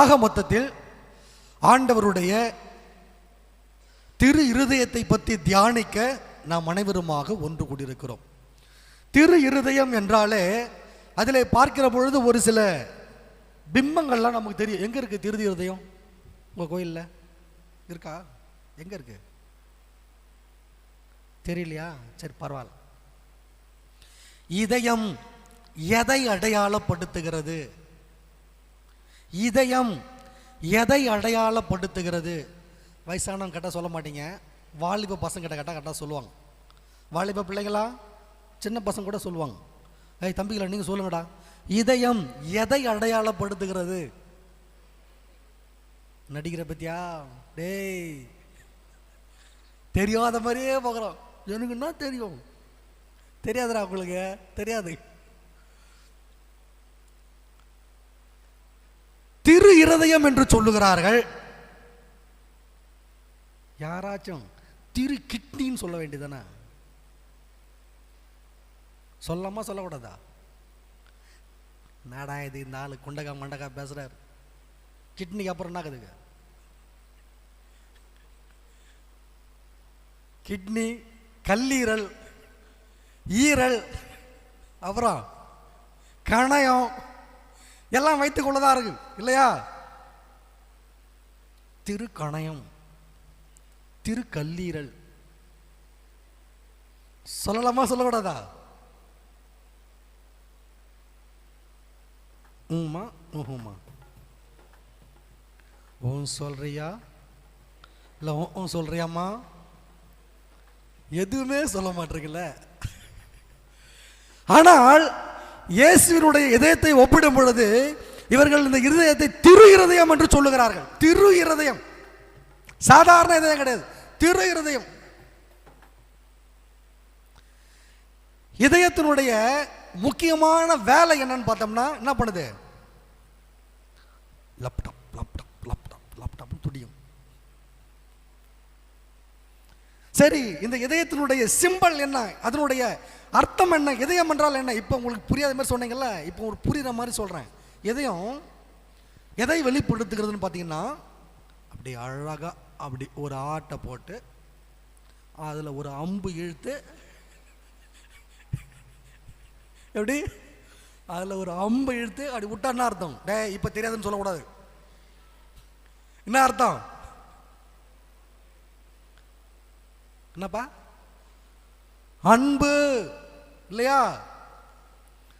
ஆக மொத்தத்தில் ஆண்டவருடைய திரு இருதயத்தை பற்றி தியானிக்க நாம் அனைவருமாக ஒன்று கூடியிருக்கிறோம். திரு இருதயம் என்றாலே அதில் பார்க்கிற பொழுது ஒரு சில பிம்பங்கள்லாம் நமக்கு தெரியும். எங்கே இருக்குது திரு இருதயம்? உங்கள் கோயிலில் இருக்கா? எங்கே இருக்கு? தெரியலையா? சரி பரவாயில்ல. இதயம் எதை அடையாளப்படுத்துகிறது? இதயம் எதை அடையாளப்படுத்துகிறது? வயசானவங்க கேட்டால் சொல்ல மாட்டீங்க. வாலிப பசங்க கிட்ட கேட்டால் கரெக்டாக சொல்லுவாங்க. வாலிப பிள்ளைங்களா சின்ன பசங்க கூட சொல்லுவாங்க. ஐய் தம்பிகளை நீங்கள் சொல்லுங்கடா. இதயம் எதை அடையாளப்படுத்துகிறது? நடிக்கிற பத்தியா? டேய். தெரியாத மாதிரியே பார்க்குறோம் எனக்கு என்ன தெரியும்? தெரியாதுடா உங்களுக்கு. தெரியாது. திரு இருதயம் என்று சொல்லுகிறார்கள். யாராச்சும் திரு கிட்னின்னு சொல்ல வேண்டியதானே சொல்லாமா சொல்லக்கூடாதா? நாடா இது இந்த ஆள் குண்டகா மண்டகா பேசுறாரு. கிட்னிக்கு அப்புறம் என்னாக்குதுங்க கிட்னி கல்லீரல் ஈரல் அப்புறம் கணயம். எல்லாம் வைத்துக்கொள்ளதான் இருக்கு இல்லையா? திருக்கணயம் திருக்கல்லீரல். சொல்லலாமா சொல்லக்கூடாதா? உமா உமா ஓம் சொல்றியா? இல்லை ஊன் சொல்றியாம்மா? எதுவுமே சொல்ல மாட்டிருக்குல்ல ஆனால் இயேசுவினுடைய இதயத்தை ஒப்பிடும் பொழுது இவர்கள் இந்த இருதயத்தை திரு இருதயம் என்று சொல்லுகிறார்கள். திரு இருதயம் சாதாரண இதயம் கிடையாது. திரு இருதயம் இதயத்தினுடைய முக்கியமான வேலை என்னன்னு பார்த்தோம்னா என்ன பண்ணுது? Lub dub lub dub lub dub lub dub துடியும். சரி இந்த இதயத்தினுடைய சிம்பல் என்ன? அதனுடைய அர்த்தம் என்ன? இதயம் என்றால் என்ன? இப்போ உங்களுக்கு புரியாத மாதிரி சொன்னீங்கல்ல இப்போ ஒரு புரியுற மாதிரி சொல்கிறேன் இதயம் எதை வெளிப்படுத்துகிறதுன்னு பார்த்தீங்கன்னா அப்படி அழகாக அப்படி ஒரு ஆட்டை போட்டு அதில் ஒரு அம்பு இழுத்து எப்படி? அதில் ஒரு அம்பு இழுத்து அப்படி விட்டா என்ன அர்த்தம்? டே இப்போ தெரியாதுன்னு சொல்லக்கூடாது. என்ன அர்த்தம்? என்னப்பா? அன்பு இல்லையா?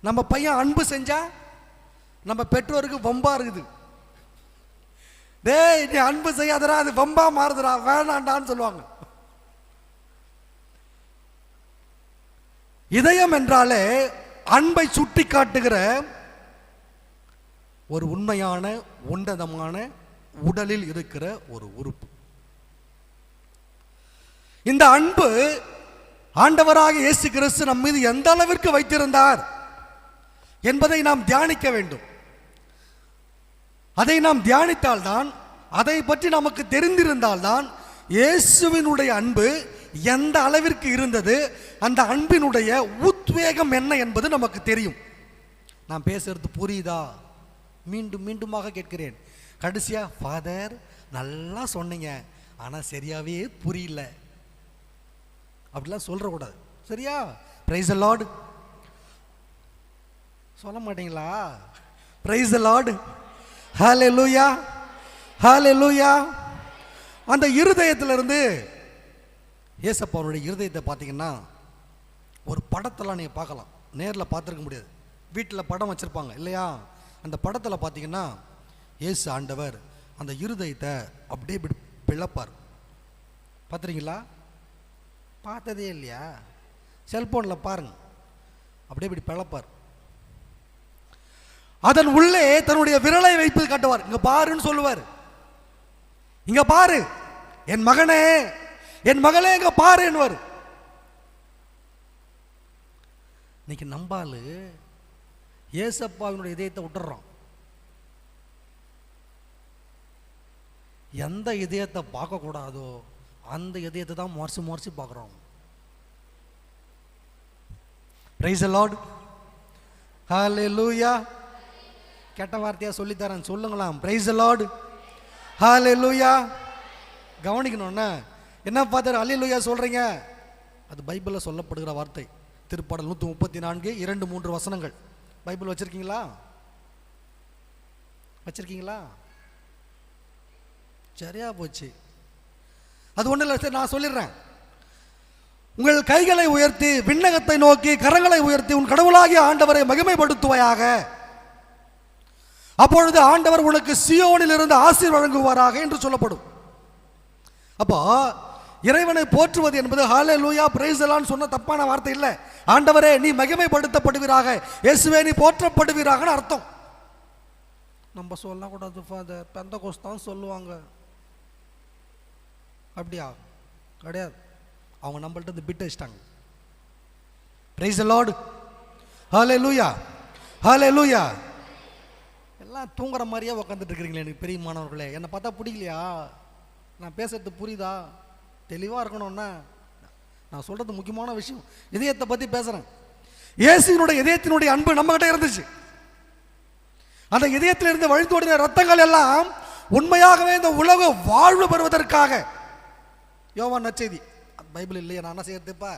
நம்ம பையன் அன்பு செஞ்சா நம்ம பெற்றோருக்கு வம்பா இருக்குது. டேய் நீ அன்பு செய்யாதடா அது வம்பா மாறுதுடா வேணாண்டான்னு சொல்லுவாங்க. இதயம் என்றாலே அன்பை சுட்டி காட்டுகிற ஒரு உண்மையான உன்னதமான உடலில் இருக்கிற ஒரு உறுப்பு. இந்த அன்பு ஆண்டவராக இயேசு கிறிஸ்து நம் மீது எந்த அளவிற்கு வைத்திருந்தார் என்பதை நாம் தியானிக்க வேண்டும். அதை நாம் தியானித்தால்தான் அதை பற்றி நமக்கு தெரிந்திருந்தால்தான் இயேசுவினுடைய அன்பு எந்த அளவிற்கு இருந்தது அந்த அன்பினுடைய உத்வேகம் என்ன என்பது நமக்கு தெரியும். நான் பேசுறது புரியுதா? மீண்டும் மீண்டுமாக கேட்கிறேன். கடைசியா ஃபாதர் நல்லா சொன்னீங்க. ஆனால் சரியாகவே புரியல. அப்படிலாம் சொல்கிறக்கூடாது சரியா? பிரைஸ் லார்டு சொல்ல மாட்டீங்களா? பிரைஸ் லார்டு ஹாலே லூயா ஹாலே லூயா அந்த இருதயத்திலிருந்து ஏசப்பாவனுடைய இருதயத்தை பார்த்தீங்கன்னா ஒரு படத்தெல்லாம் நீங்கள் பார்க்கலாம். நேரில் பார்த்துருக்க முடியாது. வீட்டில் படம் வச்சுருப்பாங்க இல்லையா? அந்த படத்தில் பார்த்தீங்கன்னா இயேசு ஆண்டவர் அந்த இருதயத்தை அப்படியே பிளப்பார். பார்த்துறீங்களா பார்த்ததே இல்லையா? செல்போனில் பாருங்க. அப்படியே இப்படி பிளப்பார். அதன் உள்ளே தன்னுடைய விரலை வைத்து காட்டுவார். இங்க பாருன்னு சொல்லுவார். இங்க பாரு. என் மகனே என் மகளே இங்க பாரு இன்னைக்கு நம்பாலு ஏசப்பாவினுடைய இதயத்தை விட்டுறோம் எந்த இதயத்தை பார்க்கக்கூடாதோ அந்த இதயத்தை தான் முறைச்சு முறைச்சு பார்க்குறோம். பிரைஸ் லார்ட் லூயா கெட்ட வார்த்தையாக சொல்லித்தரேன். சொல்லுங்களாம் பிரைஸ் லார்டு லூயா கவனிக்கணும்னா என்ன ஃபாதர் லூயா சொல்கிறீங்க அது பைபிளில் சொல்லப்படுகிற வார்த்தை. திருப்பாடல் நூற்றி முப்பத்தி நான்கு இரண்டு மூன்று வசனங்கள். பைபிள் வச்சுருக்கீங்களா? வச்சுருக்கீங்களா? சரியா போச்சு. அது ஒன்றும் இல்லை சரி நான் சொல்லிடுறேன். உங்கள் கைகளை உயர்த்தி விண்ணகத்தை நோக்கி கரங்களை உயர்த்தி உன் கடவுளாகிய ஆண்டவரை மகிமைப்படுத்துவாயாக. அப்பொழுது ஆண்டவர் உனக்கு சியோனில் இருந்து ஆசீர் வழங்குவாராக என்று சொல்லப்படும். அப்போ இறைவனை போற்றுவது என்பது ஹாலே லூயா பிரைசலான்னு சொன்ன தப்பான வார்த்தை இல்லை. ஆண்டவரே நீ மகிமைப்படுத்தப்படுவீராக. இயேசுவே நீ போற்றப்படுவீராகன்னு அர்த்தம். நம்ம சொல்லக்கூடாது ஃபாதர் பெந்த தான் சொல்லுவாங்க. அப்படியா கிடையாது. அவங்க நம்மள்ட்ட இருந்து பிட் வச்சிட்டாங்க பிரைஸ் லார்டு ஹாலே லூயா ஹாலே லூயா எல்லாம் தூங்குற மாதிரியே உக்காந்துட்டு இருக்கிறீங்களே எனக்கு பெரிய மாணவர்களே. என்னை பார்த்தா பிடிக்கலையா நான் பேசுறது புரியுதா? தெளிவாக இருக்கணும்னா நான் சொல்கிறது முக்கியமான விஷயம். இதயத்தை பற்றி பேசுகிறேன் இயேசுனுடைய இதயத்தினுடைய அன்பு நம்மகிட்ட இருந்துச்சு. அந்த இதயத்தில் இருந்து வழிந்தோடின ரத்தங்கள் எல்லாம் உண்மையாகவே இந்த உலக வாழ்வு பெறுவதற்காக யோவான் நற்செய்தி. பைபிள் இல்லையா நான் என்ன செய்யறதுப்பா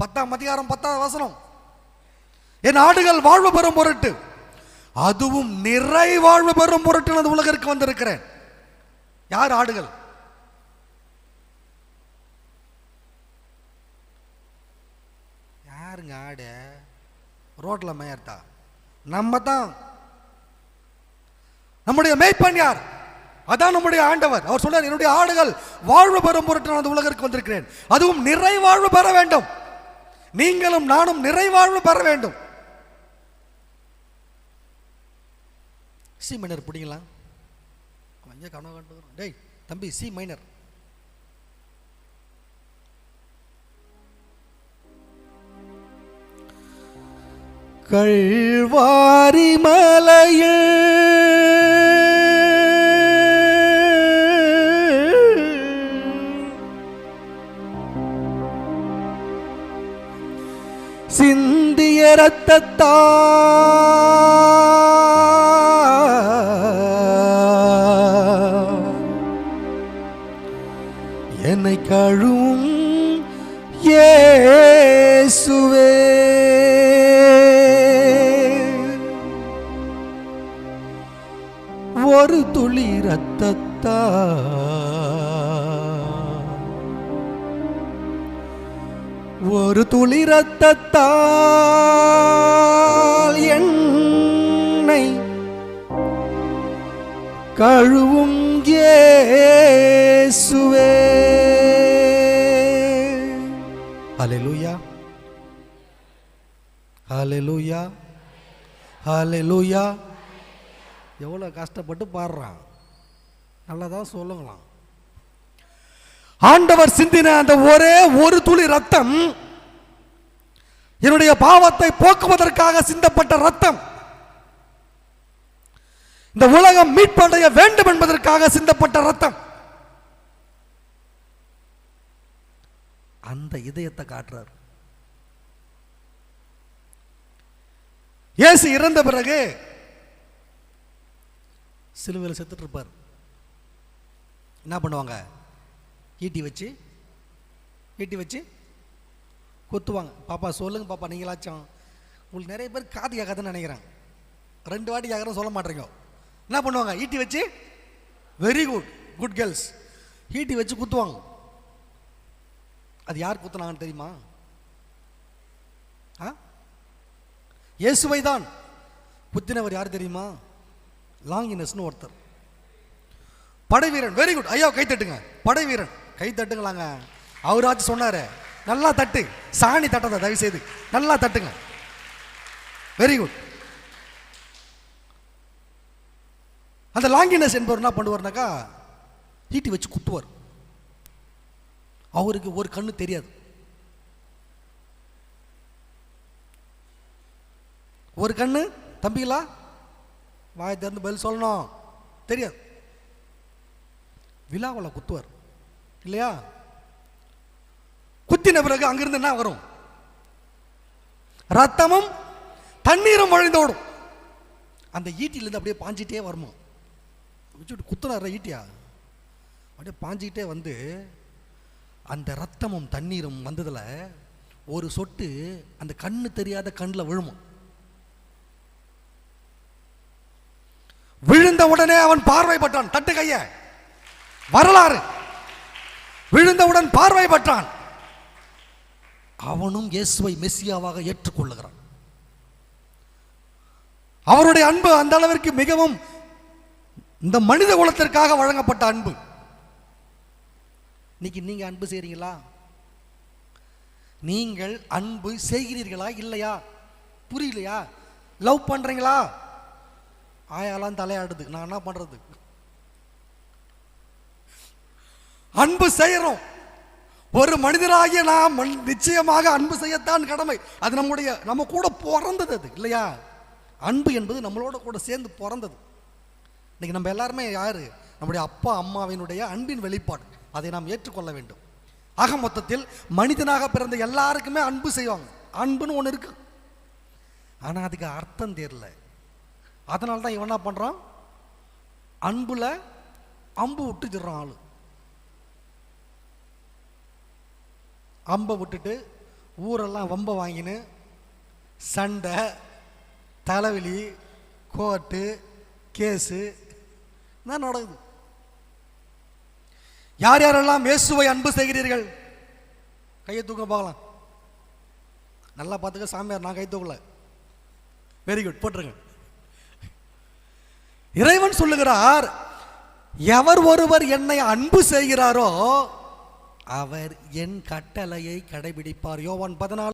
பத்தாம் அதிகாரம் பத்தாம் வசனம். என் ஆடுகள் வாழ்வு பெறும் பொருட்டு அதுவும் நிறை வாழ்வு பெறும் பொருட்டு நான் உலகிற்கு வந்திருக்கிறேன். யார் ஆடுகள்? யாருங்க ஆடு? ரோட்ல மேயர்த்தா நம்ம தான். நம்முடைய மேய்ப்பன் யார்? அதான் நம்முடைய ஆண்டவர். அவர் சொல்றார் என்னுடைய ஆடுகள் வாழ்வு பெறும் பொருட்டு நான் உலகிற்கு வந்திருக்கிறேன். அதுவும் நிறைவாழ்வு பெற வேண்டும். நீங்களும் நானும் நிறைவாழ்வு பெற வேண்டும். சி மைனர் பிடிங்களா? எங்கே கனவு கண்டு டேய் தம்பி சி மைனர் கழ்வாரி மலையில் ரத்தத்தா என்னை கழுவும் ஏசுவே ஒரு துளி ரத்தத்தா ஒரு துளி ரத்தத்தால் என்னை கழுவும் ஏசுவே அலெலுயா அலெலுயா அலெலுயா எவ்வளோ கஷ்டப்பட்டு பாடுறான் நல்லதாக சொல்லுங்களாம். ஆண்டவர் சிந்தின அந்த ஒரே ஒரு துளி ரத்தம் என்னுடைய பாவத்தை போக்குவதற்காக சிந்தப்பட்ட ரத்தம். இந்த உலகம் மீட்படைய வேண்டும் என்பதற்காக சிந்தப்பட்ட ரத்தம். அந்த இதயத்தை காட்டுறார். இயேசு இறந்த பிறகு சிலுவையில் செத்துட்டு இருப்பார் என்ன பண்ணுவாங்க? ஈட்டி வச்சு ஈட்டி வச்சு குத்துவாங்க பாப்பா சொல்லுங்க பாப்பா நீங்களாச்சும் உங்களுக்கு நிறைய பேர் காது கேட்காதுன்னு நினைக்கிறேன் ரெண்டு வாட்டி கேட்குறேன் சொல்ல மாட்டேங்க என்ன பண்ணுவாங்க? ஈட்டி வச்சு வெரி குட் குட் கேர்ள்ஸ் ஈட்டி வச்சு குத்துவாங்க. அது யார் குத்துனாங்கன்னு தெரியுமா? ஆ? இயேசுவை தான். குத்தினவர் யார் தெரியுமா? லாங்கினஸ்னு ஒருத்தர். படை வீரன் வெரி குட் ஐயா கை தட்டுங்க. படை வீரன் கை தட்டுங்களாங்க. அவராச்சும் சொன்னாரு நல்லா தட்டு. சாணி தட்டதை தயவு செய்து நல்லா தட்டுங்க. வெரி குட் அந்த லாங்கினஸ் என்பவர் என்ன பண்ணுவார்னாக்கா ஈட்டி வச்சு குத்துவார். அவருக்கு ஒரு கண்ணு தெரியாது. ஒரு கண்ணு தம்பிங்களா வாயை திறந்து பதில் சொல்லணும். தெரியாது. விழாவில் குத்துவார். இல்லையா? குத்தின பிறகு அங்கிருந்து என்ன வரும்? ரத்தமும் தண்ணீரும் வழிந்தோடும் அந்த ஈட்டிலேருந்து அப்படியே பாஞ்சிட்டே வருமா? வச்சுட்டு குத்துறாரு ஈட்டியா? அப்படியே பாஞ்சிக்கிட்டே வந்து அந்த ரத்தமும் தண்ணீரும் வந்ததுல ஒரு சொட்டு அந்த கண்ணு தெரியாத கண்ணில் விழுமா? விழுந்த உடனே அவன் பார்வைப்பட்டான். தட்டு கைய. வரலாறு. விழுந்தவுடன் பார்வைப்பட்டான். அவனும் இயேசுவை மெஸ்ஸியாவாக ஏற்றுக்கொள்ளுகிறான். அவருடைய அன்பு அந்த அளவிற்கு மிகவும் இந்த மனித குலத்திற்காக வழங்கப்பட்ட அன்பு. இன்னைக்கு நீங்க அன்பு செய்றீங்களா? நீங்கள் அன்பு செய்கிறீர்களா இல்லையா? புரியலையா? லவ் பண்றீங்களா? ஆயாலாம் தலையாடுது. நான் என்ன பண்றது? அன்பு செய்யறோம் ஒரு மனிதராகிய நாம் நிச்சயமாக அன்பு செய்யத்தான் கடமை. அது நம்முடைய நம்ம கூட பிறந்தது அது இல்லையா? அன்பு என்பது நம்மளோட கூட சேர்ந்து பிறந்தது. இன்னைக்கு நம்ம எல்லாருமே யார்? நம்முடைய அப்பா அம்மாவினுடைய அன்பின் வெளிப்பாடு. அதை நாம் ஏற்றுக்கொள்ள வேண்டும். ஆக மொத்தத்தில் மனிதனாக பிறந்த எல்லாருக்குமே அன்பு செய்வாங்க. அன்புன்னு ஒன்று இருக்கு. ஆனால் அதுக்கு அர்த்தம் தெரியல. அதனால தான் இவன் என்ன பண்ணுறான் அன்பில் அம்பு விட்டுச்சிடுறான் ஆளு. அம்பை விட்டுட்டு ஊரெல்லாம் வம்ப வாங்கின்னு சண்டை தலைவலி கோர்ட்டு கேஸு தான் நடக்குது. யார் யாரெல்லாம் இயேசுவை அன்பு செய்கிறீர்கள்? கையை தூக்க பார்க்கலாம். நல்லா பார்த்துக்க சாமியார் நான் கை தூக்கல. வெரி குட் போட்டுருங்க. இறைவன் சொல்லுகிறார் எவர் ஒருவர் என்னை அன்பு செய்கிறாரோ அவர் என் கட்டளையை கடைபிடிப்பார். யோவான் பதினாலு